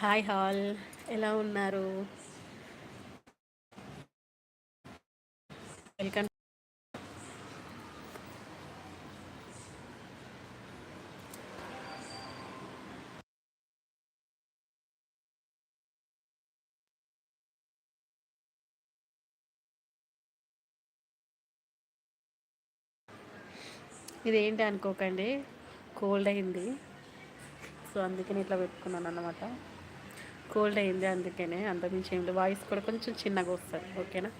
Hi hall. ఎలా ఉన్నారు? Welcome. ఇదేంటి అనుకోకండి. కోల్డ్ అయింది. సో అందుకని ఇట్లా పెట్టుకున్నాను అన్నమాట కోల్డ్ అయింది అందుకనే అంతమించి ఏం వాయిస్ కూడా కొంచెం చిన్నగా వస్తుంది. ఓకేనా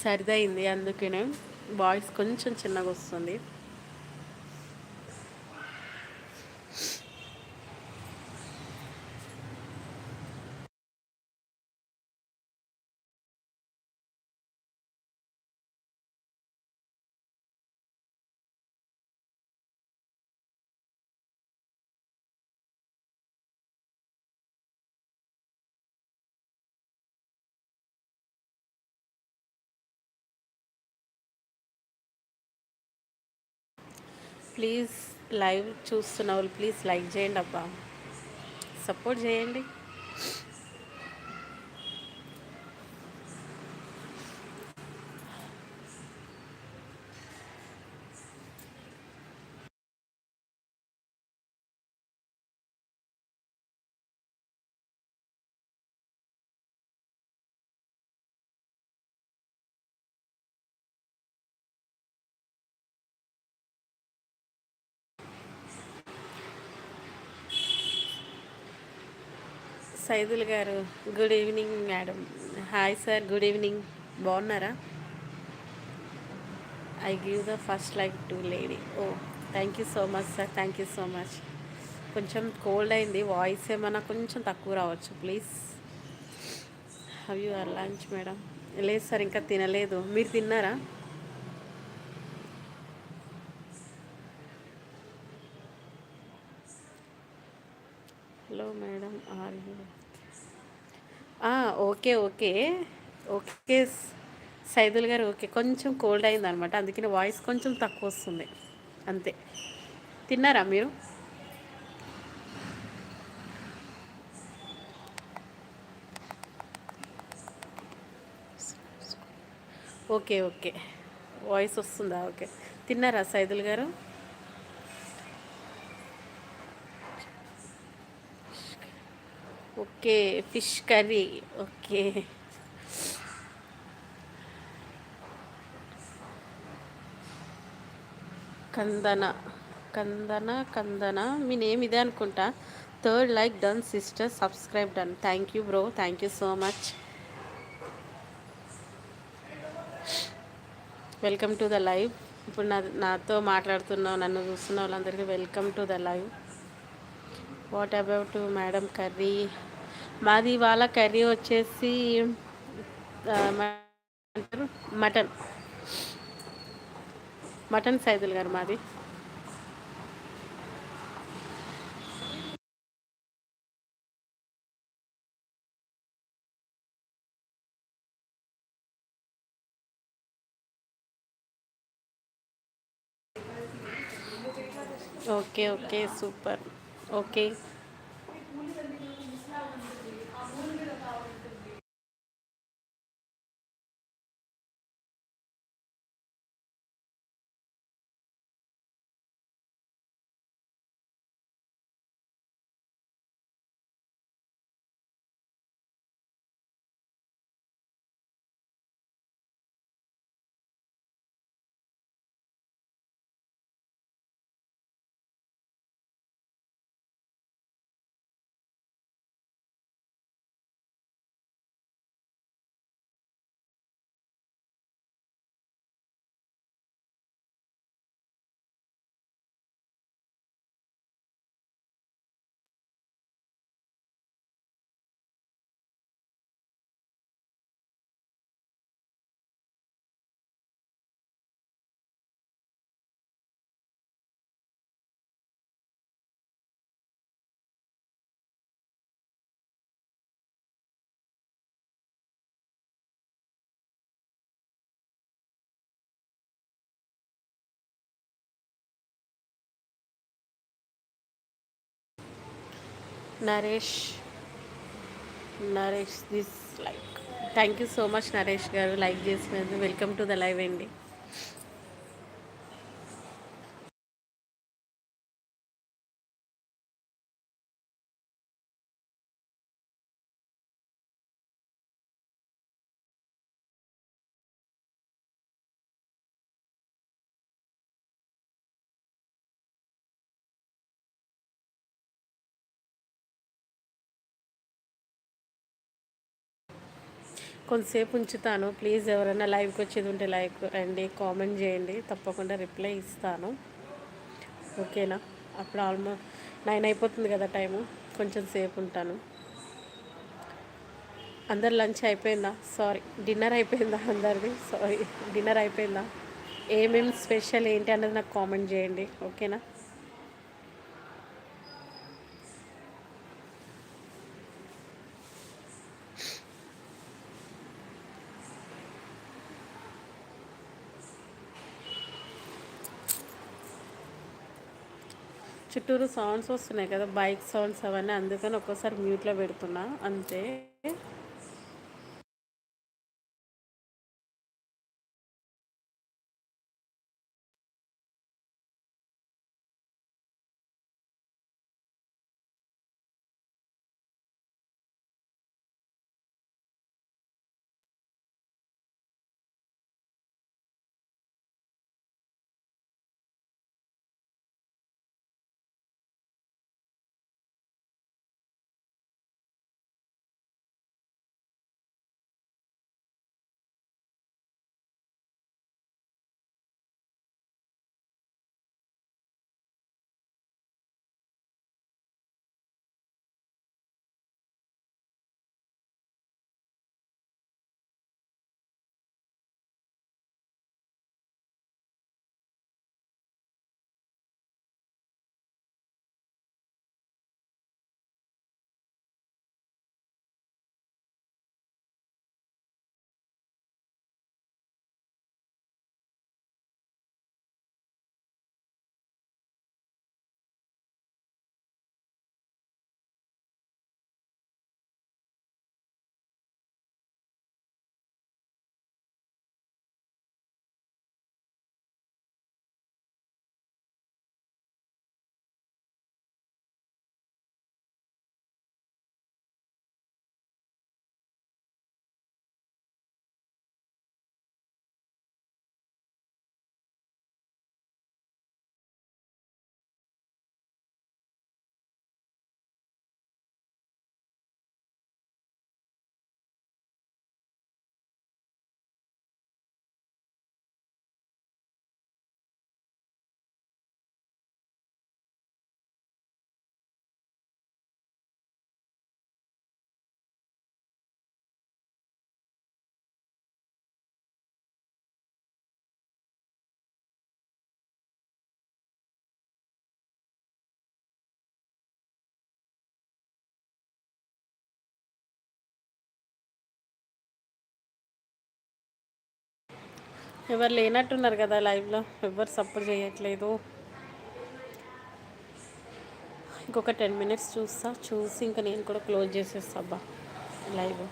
సరిదైంది అందుకనే వాయిస్ కొంచెం చిన్నగా వస్తుంది. ప్లీజ్ లైవ్ చూస్తున్న వాళ్ళు ప్లీజ్ లైక్ చేయండి అబ్బా. సపోర్ట్ చేయండి. సైదుల్ గారు good evening madam hi sir good evening బాగున్నారా? I give the first like to lady oh thank you so much sir thank you so much కొంచెం కోల్డ్ అయింది. వాయిస్ ఏమైనా కొంచెం తక్కువ రావచ్చు please how you are lunch madam లేదు sir ఇంకా తినలేదు. మీరు తిన్నారా? Hello madam are you okay okay. Okay Saidul గారు ఓకే. కొంచెం కోల్డ్ అయింది అనమాట అందుకని వాయిస్ కొంచెం తక్కువ వస్తుంది అంతే. తిన్నారా మీరు? Okay okay. వాయిస్ వస్తుందా? ఓకే. తిన్నారా సైదుల్ గారు? Okay fish curry okay. Kandana Kandana Kandana. మీ నేమ్ ఇదే అనుకుంటా. Third like done sister subscribe done thank you bro thank you so much welcome to the live ఇప్పుడు నా నాతో మాట్లాడుతున్నావు నన్ను చూస్తున్న వాళ్ళందరికీ welcome to the live what about madam curry మాది ఇవాళ కర్రీ వచ్చేసి మటన్. మటన్ సైదులు గారు మాది. Okay okay super. Okay. Naresh Naresh this like thank you so much Naresh గారు లైక్ చేసినందుకు. వెల్కమ్ టు ద లైవ్ అండి. కొంతసేపు ఉంచుతాను. ప్లీజ్ ఎవరైనా లైవ్కి వచ్చేది ఉంటే లైక్ రండి కామెంట్ చేయండి. తప్పకుండా రిప్లై ఇస్తాను. ఓకేనా? అప్పుడు ఆల్మోస్ట్ నైన్ అయిపోతుంది కదా టైము. కొంచెం సేపు ఉంటాను. అందరు లంచ్ అయిపోయిందా? సారీ డిన్నర్ అయిపోయిందా అందరిది? సారీ డిన్నర్ అయిపోయిందా? ఏమేమి స్పెషల్ ఏంటి అన్నది నాకు కామెంట్ చేయండి. ఓకేనా? చుట్టూరు సౌండ్స్ వస్తున్నాయి కదా బైక్ సౌండ్స్ అవన్నీ అందుకని ఒక్కోసారి మ్యూట్లో పెడుతున్నా అంతే. ఎవరు లేనట్టున్నారు కదా లైవ్లో. ఎవరు సపోర్ట్ చేయట్లేదు. ఇంకొక టెన్ మినిట్స్ చూస్తా. చూసి ఇంకా నేను కూడా క్లోజ్ చేసేస్తా అబ్బా లైవ్.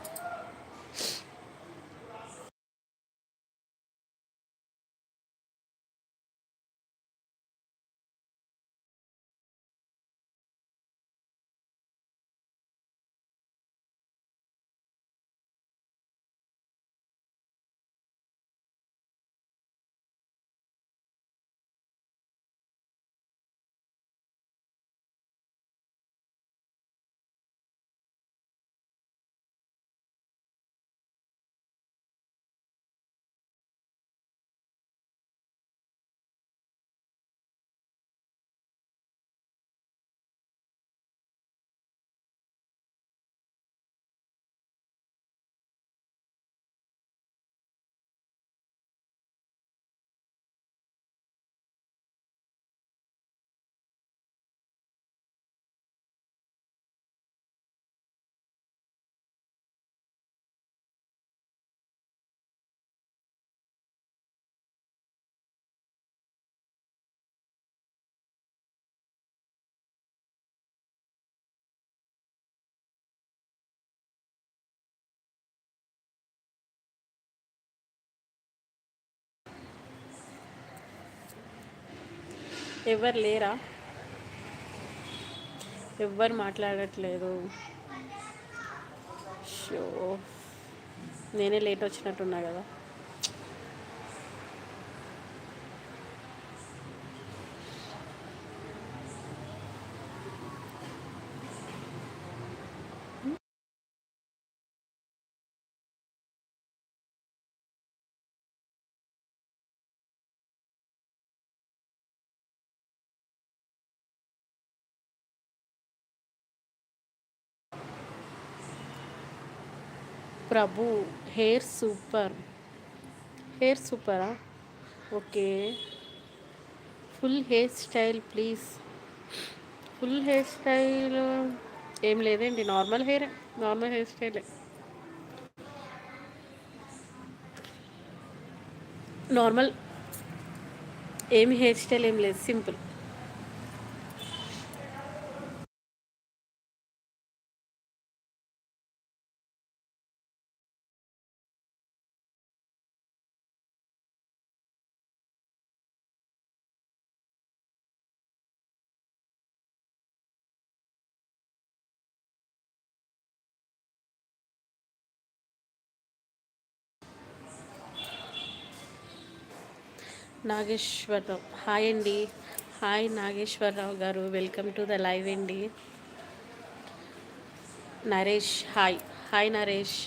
ఎవరు లేరా? ఎవ్వరు మాట్లాడట్లేదు? షో. నేనే లేట్ వచ్చినట్టున్నా కదా. Prabhu hair super. Hair సూపరా? Okay. Full hair style please. Full hair style ఏం లేదండి నార్మల్ హెయిర్ నార్మల్ హెయిర్ స్టైలే. నార్మల్ ఏమి హెయిర్ స్టైల్ ఏం లేదు సింపుల్. నాగేశ్వరరావు. హాయ్ అండి. హాయ్ నాగేశ్వరరావు గారు. వెల్కమ్ టు ద లైవ్ అండి. నరేష్ హాయ్. హాయ్ నరేష్.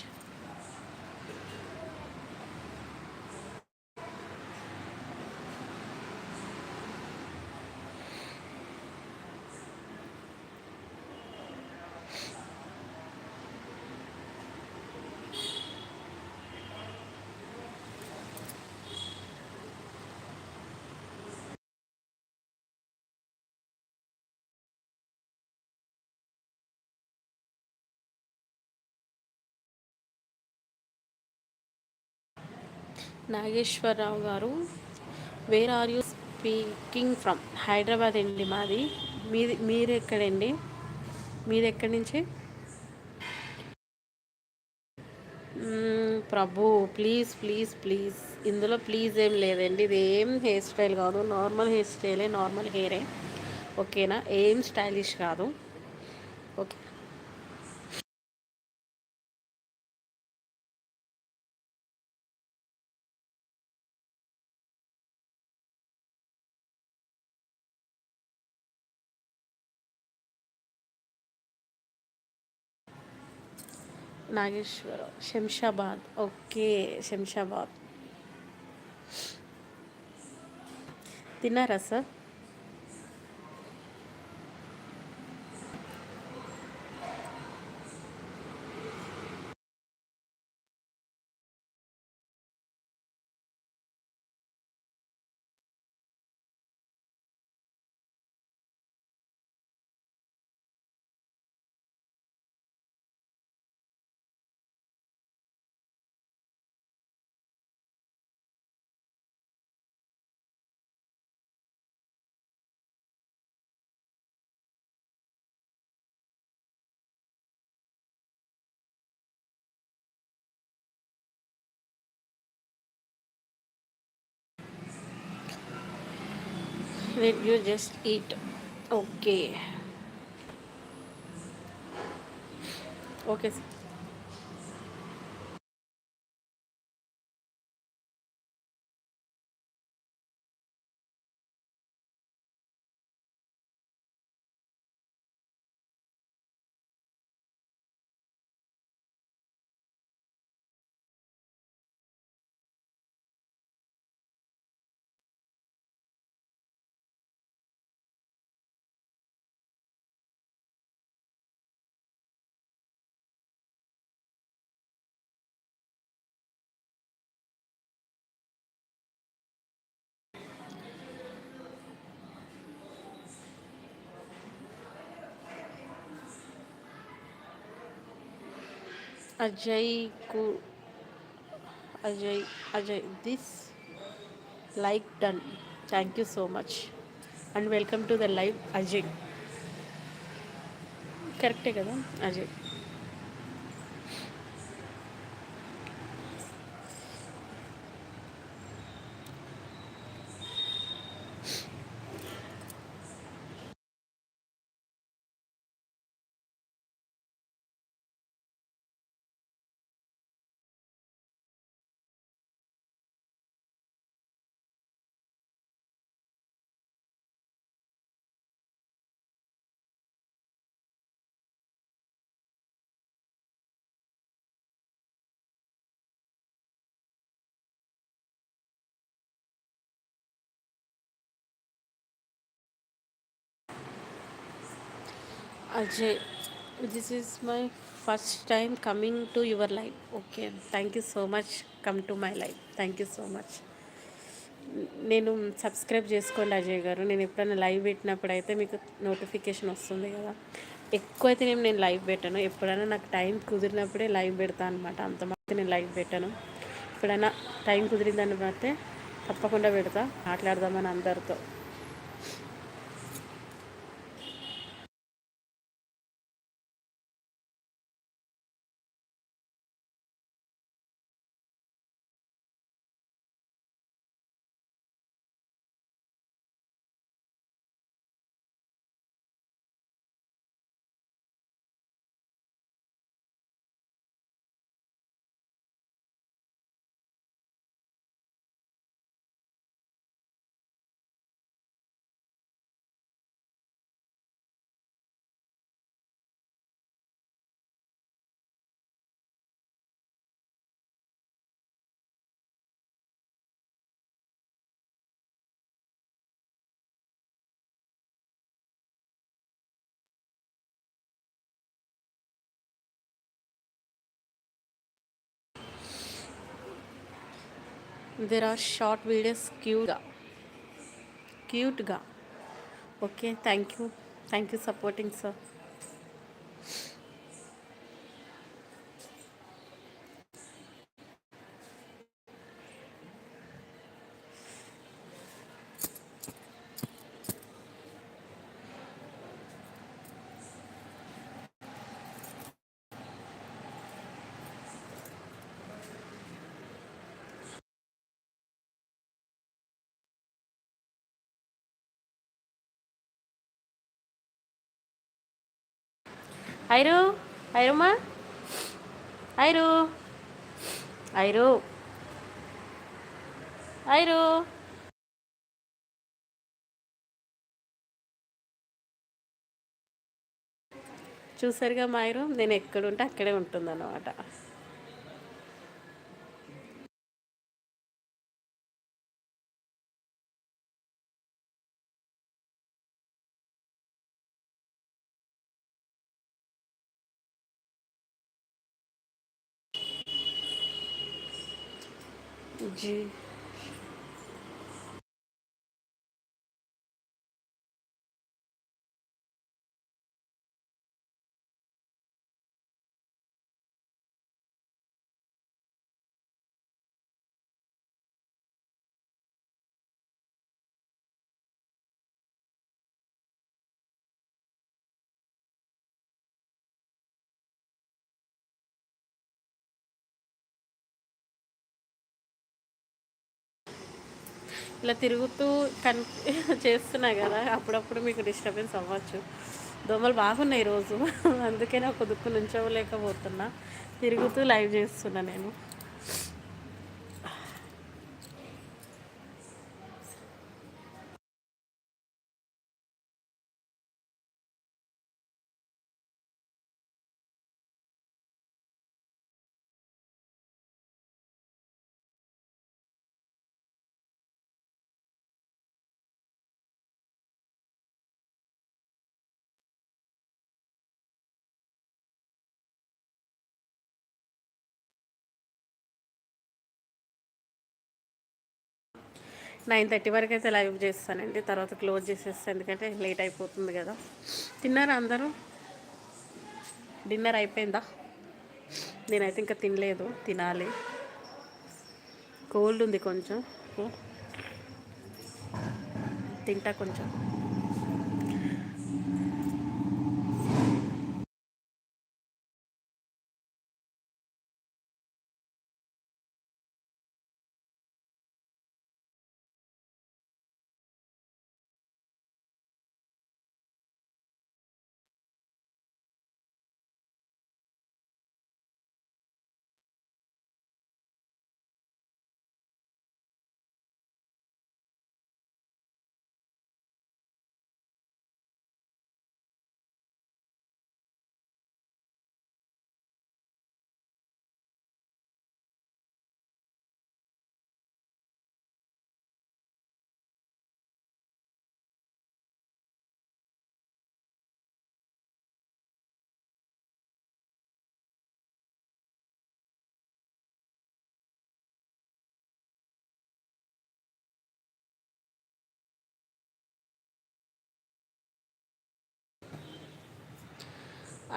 నాగేశ్వరరావు గారు where are you speaking from Hyderabad అండి మాది. మీది మీరు ఎక్కడండి మీది ఎక్కడి నుంచి ప్రభు ప్లీజ్ ప్లీజ్ ప్లీజ్ ఇందులో ప్లీజ్ ఏం లేదండి. ఇది ఏం హెయిర్ స్టైల్ కాదు నార్మల్ హెయిర్ స్టైలే నార్మల్ హెయిరే ఓకేనా? ఏం స్టైలిష్ కాదు. నాగేశ్వరం శంషాబాద్. ఓకే శంషాబాద్. తిన్నారా sir? Let you just eat. Okay. Okay. అజయ్కు Ajay Ajay this like done thank you so much and welcome to the live Ajay కరెక్టే కదా Ajay Ajay this is my first time coming to your life okay thank you so much come to my life thank you so much నేను subscribe చేసుకోండి అజయ్ గారు. నేను ఎప్పుడైనా live పెట్టినప్పుడు అయితే మీకు నోటిఫికేషన్ వస్తుంది కదా. ఎక్కువైతే నేను నేను లైవ్ పెట్టాను. ఎప్పుడైనా నాకు టైం కుదిరినప్పుడే లైవ్ పెడతాను అనమాట అంత మాత్రం నేను లైవ్ పెట్టాను. ఎప్పుడైనా టైం కుదిరిందని బట్టే తప్పకుండా పెడతా. మాట్లాడదామని అందరితో. There are short videos క్యూట్గా క్యూట్గా okay thank you thank you supporting sir ఐరు ఐరుమా? ఐరు ఐరు ఐరు. చూసారుగా మాయరు నేను ఎక్కడుంటే అక్కడే ఉంటుందన్నమాట. 不知 ఇలా తిరుగుతూ కన్ చేస్తున్నా కదా అప్పుడప్పుడు మీకు డిస్టర్బెన్స్ అవ్వచ్చు. దోమలు బాగున్నాయి ఈరోజు అందుకే నాకు దుక్కు నుంచోలేకపోతున్నా. తిరుగుతూ లైవ్ చేస్తున్నా నేను. నైన్ థర్టీ వరకు అయితే లైవ్ చేస్తానండి. తర్వాత క్లోజ్ చేసేస్తాను ఎందుకంటే లేట్ అయిపోతుంది కదా. తిన్నారా అందరూ? డిన్నర్ అయిపోయిందా? నేనైతే ఇంకా తినలేదు. తినాలి. కోల్డ్ ఉంది కొంచెం. తింటా కొంచెం.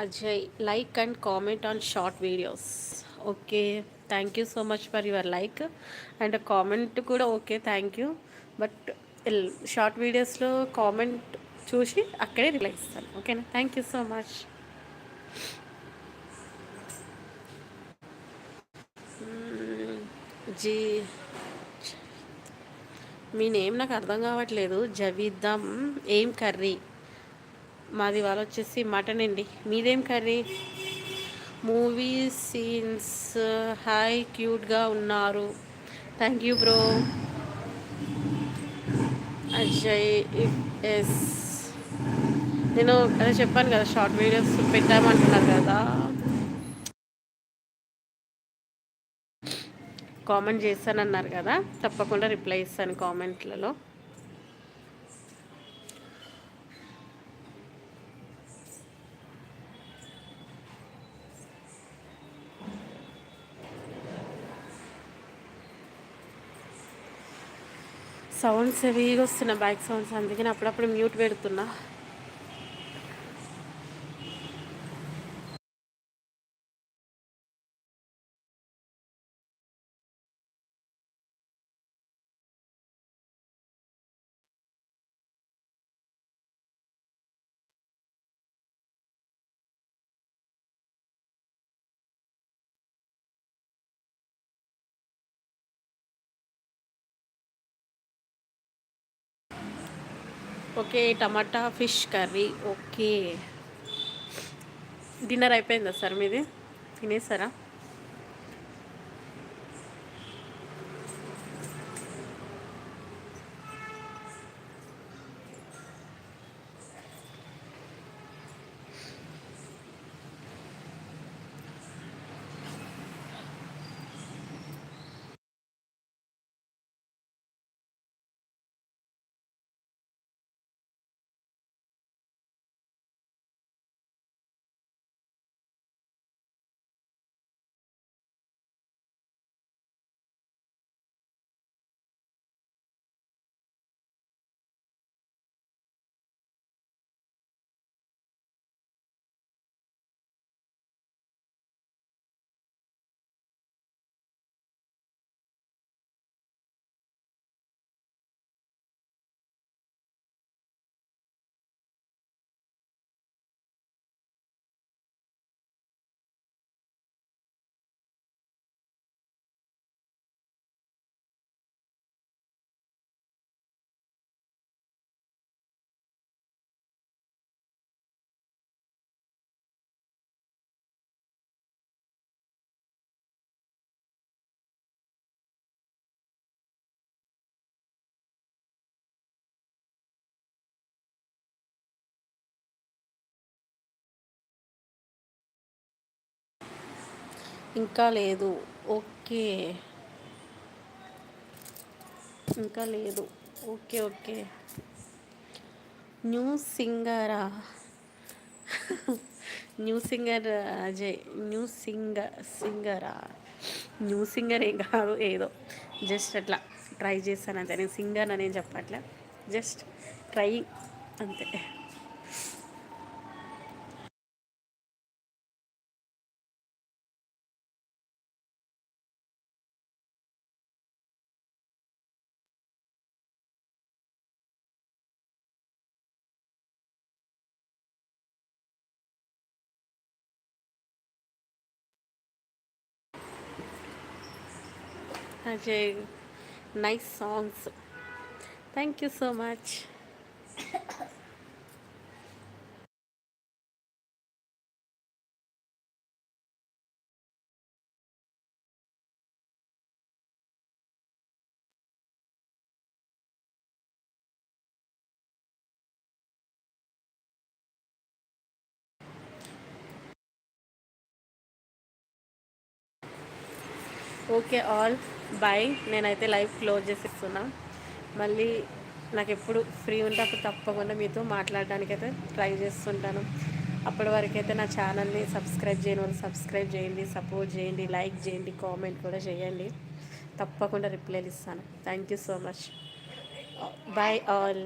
Ajay like and comment on short videos okay thank you so much for your like and comment కూడా okay thank you but short వీడియోస్లో కామెంట్ చూసి అక్కడే రిప్లై ఇస్తాను. ఓకేనా thank you so much G మీ నేమ్ నాకు అర్థం కావట్లేదు. జవిదం ఏం కర్రీ? మాది వాళ్ళు వచ్చేసి మటన్ అండి. మీదేం కర్రీ? మూవీ సీన్స్ హాయ్ క్యూట్గా ఉన్నారు. Thank you bro Ajay yes. నేను అదే చెప్పాను కదా షార్ట్ వీడియోస్ పెట్టామంటున్నారు కదా. కామెంట్ చేస్తానన్నారు కదా తప్పకుండా రిప్లై ఇస్తాను కామెంట్లలో సౌండ్స్ హెవీగా వస్తున్నాయి బైక్ సౌండ్స్ అందుకని అప్పుడప్పుడు మ్యూట్ పెడుతున్నా. Okay tomato fish curry okay. Dinner అయిపోయిందా సార్ మీది? తినేసారా? ఇంకా లేదు. ఓకే. ఇంకా లేదు. Okay okay. New సింగరా? New singer Ajay. New singer సింగరా? New singer ఏం కాదు ఏదో. జస్ట్ అట్లా ట్రై చేస్తాను అంతే. నేను సింగర్ అని చెప్పట్లే. జస్ట్ ట్రై అంతే. such nice songs. Thank you so much. Okay all. Bye నేనైతే లైవ్ క్లోజ్ చేసేస్తున్నా. మళ్ళీ నాకు ఎప్పుడు ఫ్రీ ఉంటే అప్పుడు తప్పకుండా మీతో మాట్లాడడానికి అయితే ట్రై చేస్తుంటాను. అప్పటి వరకు అయితే నా ఛానల్ని సబ్స్క్రైబ్ చేయని వాళ్ళు సబ్స్క్రైబ్ చేయండి సపోర్ట్ చేయండి లైక్ చేయండి కామెంట్ కూడా చేయండి. తప్పకుండా రిప్లైలు ఇస్తాను. Thank you so much. Bye all.